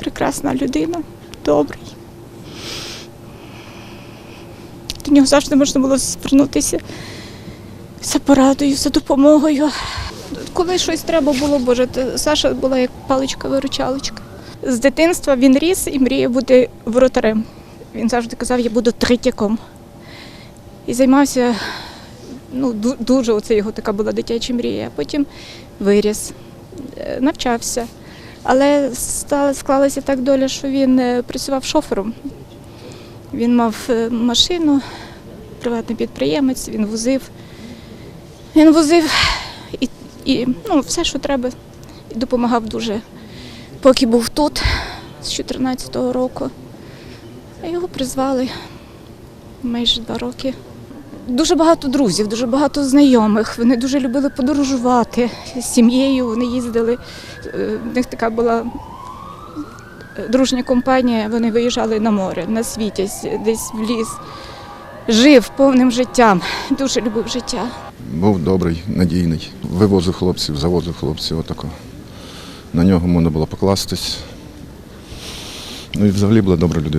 прекрасна людина, добрий. До нього завжди можна було звернутися за порадою, за допомогою. Коли щось треба було, Боже, Саша була як паличка-виручалочка. З дитинства він ріс і мріяв бути воротарем. Він завжди казав, я буду третяком. І займався, ну, дуже оце його така була дитяча мрія. А потім виріс, е, навчався. Але склалася так доля, що він е, працював шофером. Він мав е, машину, приватний підприємець, він возив. Він возив і, і ну, все, що треба, і допомагав дуже. Поки був тут з 14-го року. Його призвали майже два роки. Дуже багато друзів, дуже багато знайомих. Вони дуже любили подорожувати з сім'єю. Вони їздили. Е, В них така була е, дружня компанія. Вони виїжджали на море, на світязь, десь в ліс. Жив повним життям, дуже любив життя. Був добрий, надійний. Вивозив хлопців, завозив хлопців. Отако. На нього можна було покластись. Ну і взагалі була добра людина.